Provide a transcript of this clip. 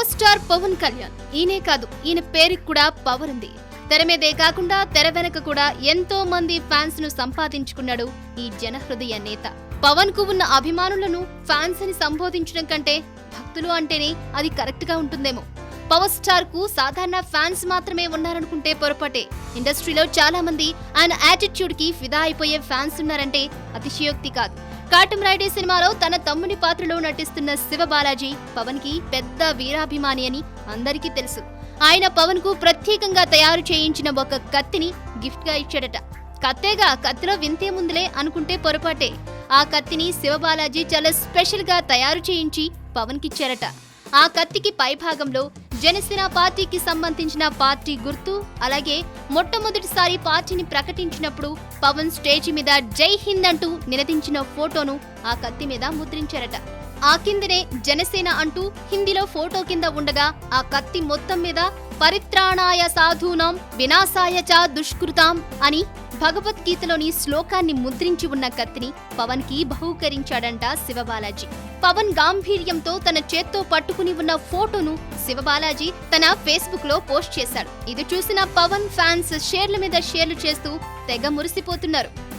Power star Pawan Kalyan. ఈయనే కాదు ఈయన పేరుకి కూడా పవర్ ఉంది. తెర మీదే కాకుండా తెర వెనక కూడా ఎంతో మంది ఫ్యాన్స్ను సంపాదించుకున్నాడు ఈ జనహృదయ నేత. పవన్కు ఉన్న అభిమానులను ఫ్యాన్స్ అని సంబోధించడం కంటే భక్తులు అంటేనే అది కరెక్ట్గా ఉంటుందేమో. పవర్ స్టార్కు సాధారణ ఫ్యాన్స్ మాత్రమే ఉన్నారనుకుంటే పొరపాటే. ఇండస్ట్రీలో చాలా మంది ఆయన యాటిట్యూడ్కి ఫిదా అయిపోయే ఫ్యాన్స్ ఉన్నారంటే అతిశయోక్తి కాదు. కాటం రైడే సినిమాలో తన తమ్ముని పాత్రలో నటిస్తున్న శివ బాలాజీ పవన్కి పెద్ద వీరాభిమాని అని అందరికీ తెలుసు. ఆయన పవన్కు ప్రత్యేకంగా తయారు చేయించిన ఒక కత్తిని గిఫ్ట్గా ఇచ్చాడట. కత్తేగా కత్తిలో వింతే ముందులే అనుకుంటే పొరపాటే. ఆ కత్తిని శివబాలాజీ చాలా స్పెషల్గా తయారు చేయించి పవన్ కిచ్చారట ఆ కత్తికి పైభాగంలో జనసేన పార్టీకి సంబంధించిన పార్టీ గుర్తు అలాగే మొట్టమొదటిసారి పార్టీని ప్రకటించినప్పుడు పవన్ స్టేజ్ మీద జై హింద్ అంటూ నిలదించిన ఫోటోను ఆ కత్తి మీద ముద్రించారట. ఆ కిందనే జనసేన అంటూ హిందీలో ఫోటో కింద ఉండగా ఆ కత్తి మొత్తం మీద పరిత్రాణాయ సాధూనాం వినాశాయ చ దుష్కృతాం అని భగవద్గీతలోని శ్లోకాన్ని ముద్రించి ఉన్న కత్తిని పవన్కి బహూకరించాడంట శివబాలాజీ. పవన్ గాంభీర్యంతో తన చేత్తో పట్టుకుని ఉన్న ఫోటోను శివబాలాజీ తన ఫేస్బుక్లో పోస్ట్ చేశాడు. ఇది చూసిన పవన్ ఫ్యాన్స్ షేర్ల మీద షేర్లు చేస్తూ తెగ మురిసిపోతున్నారు.